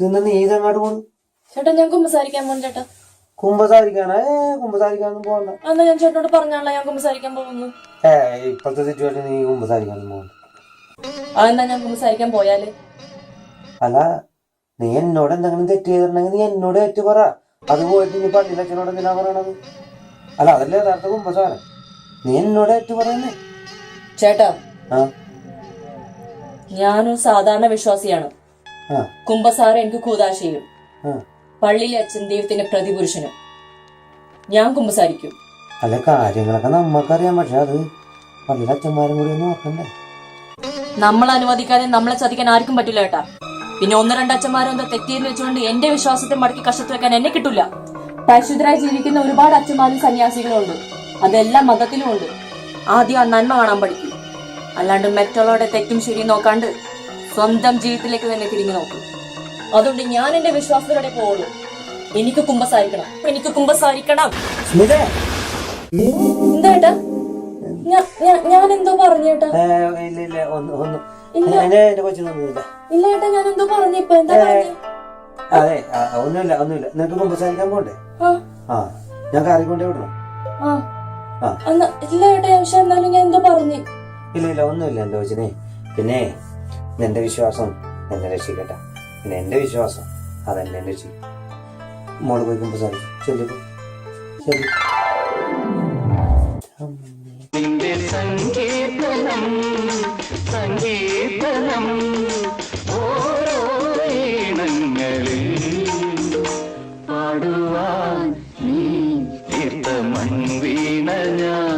നീ ഇതെങ്ങോട്ട് പോണു ചേട്ടാ ഞാൻ കുമ്പസാരിക്കാൻ പോകുന്നു ചേട്ടാ. കുമ്പസാരിക്കാനാ? ഏ കുമ്പസാരിക്കാനൊന്നും പോകണ്ട അന്ന് ഞാൻ ചേട്ടനോട് പറഞ്ഞാണല്ലോ ഞാൻ കുമ്പസാരിക്കാൻ പോകുന്നു ഏ ഇപ്പോഴത്തെ സിറ്റുവേഷൻ നീ കുമ്പസാരിക്കാനൊന്നും പോകണ്ട അതെന്താ ഞാൻ കുമ്പസാരിക്കാൻ പോയാൽ? അല്ല നീ എന്നോട് എന്തെങ്കിലും തെറ്റ് ചെയ്തിട്ടുണ്ടെങ്കിൽ നീ എന്നോട് ഏറ്റു പറ. അത് പോയിട്ട് ഇനി പള്ളിയിലച്ഛനോട് എന്തിനാ പറയണത്? അല്ല അതല്ലേ യഥാർത്ഥ കുമ്പസാരം. നീ എന്നോട് ഏറ്റു പറയുന്നേ. ചേട്ടാ ആ? ഞാനൊരു സാധാരണ വിശ്വാസിയാണ്. ആ. കുംഭസാരം എനിക്ക് കൂതാശയും പള്ളിയിലെ അച്ഛൻ ദൈവത്തിന്റെ പ്രതിപുരുഷനും. ഞാൻ കുമ്പസാരിക്കും അല്ല കാര്യങ്ങളൊക്കെ നമ്മക്കറിയാം പക്ഷെ അത് പള്ളിയിലെ അച്ഛന്മാരും കൂടി ഒന്ന് നോക്കണ്ടേ? നമ്മൾ അനുവദിക്കാതെ നമ്മളെ ചതിക്കാൻ ആർക്കും പറ്റില്ല കേട്ടാ പിന്നെ ഒന്ന് രണ്ട് അച്ഛന്മാരും എന്താ തെറ്റിയെന്ന് വെച്ചുകൊണ്ട് എന്റെ വിശ്വാസത്തെ മടക്കി കഷ്ടത്തിൽ വെക്കാൻ എന്നെ കിട്ടില്ല പരിശുദ്ധരായി ജീവിക്കുന്ന ഒരുപാട് അച്ഛന്മാരും സന്യാസികളും ഉണ്ട് അതെല്ലാം മതത്തിലും ഉണ്ട് ആദ്യം ആ നന്മ കാണാൻ പഠിക്കും. അല്ലാണ്ട് മറ്റുള്ളവരുടെ തെറ്റും ശരിയും നോക്കാണ്ട് സ്വന്തം ജീവിതത്തിലേക്ക് തന്നെ തിരിഞ്ഞു നോക്കും. അതുകൊണ്ട് ഞാൻ എന്റെ വിശ്വാസത്തിലൂടെ പോകുള്ളൂ എനിക്ക് കുമ്പസാരിക്കണം. എനിക്ക് കുമ്പസാരിക്കണം. എന്താ ഏട്ടാ? ഞാൻ- എന്തോ പറഞ്ഞു ചേട്ടാ ഇല്ല ഏട്ടാ ഞാൻ എന്തോ പറഞ്ഞു. ഇപ്പൊ എന്താ അതെ ഒന്നുമില്ല ഒന്നുമില്ല. നിനക്ക് കുമ്പസാരിക്കാൻ പോണ്ടേ? ആ. ഞാൻ കാറി കൊണ്ടേ വിടണം. ഇല്ല ഏട്ടാ പക്ഷെ എന്നാലും ഞാൻ എന്തോ പറഞ്ഞു. ഇല്ല ഇല്ല ഒന്നുമില്ല എന്താ വെച്ചേ പിന്നെ എന്റെ വിശ്വാസം എന്നെ രക്ഷിക്കട്ടെ. പിന്നെ എന്റെ വിശ്വാസം അതെന്നെ രക്ഷിക്കും. മോൾ പോയി മുമ്പ് സാധിക്കും ചൊല്ലിപ്പോ ശരി സങ്കീർത്തനം സങ്കീർത്തനം ഓരോ ഈണങ്ങളിൽ പാടുവാൻ നീ തീർത്ഥ മൺവീണ ഞാൻ.